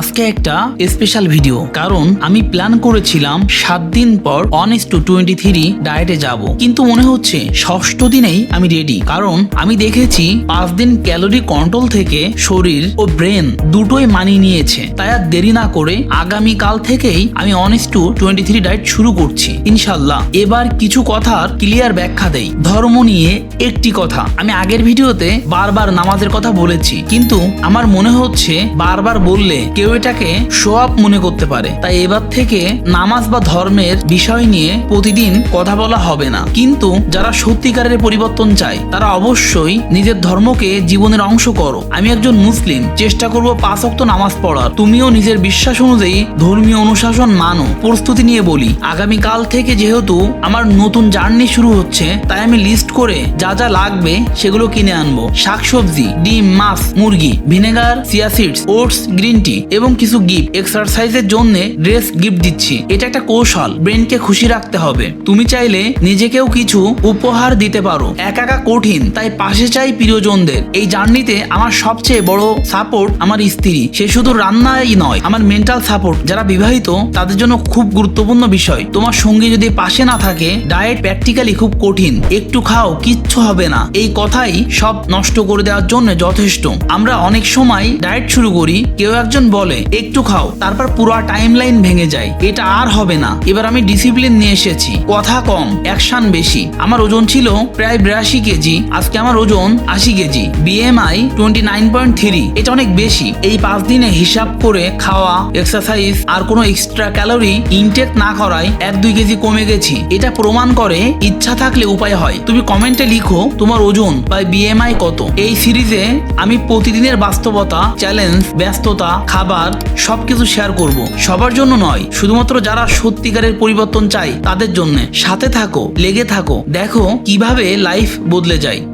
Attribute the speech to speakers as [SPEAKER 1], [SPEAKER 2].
[SPEAKER 1] আজকে একটা special video কারণ আমি প্ল্যান করেছিলাম সাত দিন পর on is two twenty three ডায়েটে যাব। কিন্তু মনে হচ্ছে ষষ্ঠ দিনেই আমি রেডি কারণ আমি দেখেছি পাঁচ দিন ক্যালোরি কন্ট্রোল থেকে শরীর ও ব্রেন দুটোই মানিয়ে নিয়েছে। তাই আর দেরি না করে আগামী কাল থেকেই আমি on is two twenty three diet শুরু করছি, ইনশাল্লাহ। এবার কিছু কথার ক্লিয়ার ব্যাখ্যা দেই। ধর্ম নিয়ে একটি কথা। আমি আগের ভিডিওতে বারবার নামাজের কথা বলেছি, কিন্তু আমার মনে হচ্ছে বারবার বললে কেউ এটাকে শো আপ মনে করতে পারে। তাই এবার থেকে নামাজ বা ধর্মের বিষয় নিয়ে প্রতিদিন কথা বলা হবে না। কিন্তু যারা সত্যিকারের পরিবর্তন চায়, তারা অবশ্যই নিজের ধর্মকে জীবনের অংশ করো। আমি একজন মুসলিম, চেষ্টা করব পাঁচ অক্ত নামাজ পড়ার। তুমিও নিজের বিশ্বাস অনুযায়ী ধর্মীয় অনুশাসন মানো। প্রস্তুতি নিয়ে বলি, আগামীকাল থেকে যেহেতু আমার নতুন জার্নি শুরু হচ্ছে, তাই আমি লিস্ট করে যা যা লাগবে সেগুলো কিনে আনব। শাকসবজি, ডিম, মাছ, মুরগি, vinegar chia seeds oats, green tea এবং কিছু গিফট এক্সারসাইজের জন্য ড্রেস গিফট দিচ্ছি। এটা একটা কৌশল ব্রেনকে খুশি রাখতে হবে। তুমি চাইলে নিজেকেও কিছু উপহার দিতে পারো। একা একা কঠিন, তাই পাশে চাই প্রিয়জনদের। এই জার্নিতে আমার সবচেয়ে বড় সাপোর্ট আমার স্ত্রী। সে শুধু রান্নাই নয়, আমার মেন্টাল সাপোর্ট যারা বিবাহিত, তাদের জন্য খুব গুরুত্বপূর্ণ বিষয়। তোমার সঙ্গী যদি পাশে না থাকে ডায়েট প্র্যাকটিক্যালি খুব কঠিন। একটু খাও, কিচ্ছু হবে না। এই কথাই সব নষ্ট করে দেওয়ার জন্য যথেষ্ট। আমরা অনেক সময় ডায়েট শুরু করি, কেউ একজন বলে, একটু খাও। তারপর পুরো টাইম লাইন ভেঙে যায়। এটা আর হবে না। এবার আমি ডিসিপ্লিন নিয়ে এসেছি। কথা কম অ্যাকশন বেশি। আমার ওজন ছিল প্রায় বিরাশি কেজি। আজকে আমার ওজন আশি KG. BMI twenty nine point three এটা অনেক বেশি। এই পাঁচ দিনে হিসাব করে খাওয়া এক্সারসাইজ আর কোনো এক্সট্রা ক্যালোরি ইনটেক না করায় এক দুই কেজি কমে গেছি। এটা প্রমাণ করে ইচ্ছা থাকলে উপায় হয়। তুমি কমেন্টে লিখো তোমার ওজন বা বিএমআই কত। এই সিরিজে আমি প্রতিদিনের বাস্তবতা চ্যালেঞ্জ ব্যস্ততা, খাবার সবকিছু শেয়ার করব। সবার জন্য নয়, শুধুমাত্র যারা সত্যিকারের পরিবর্তন চায় তাদের জন্য। সাথে থাকো, লেগে থাকো, দেখো কীভাবে লাইফ বদলে যায়।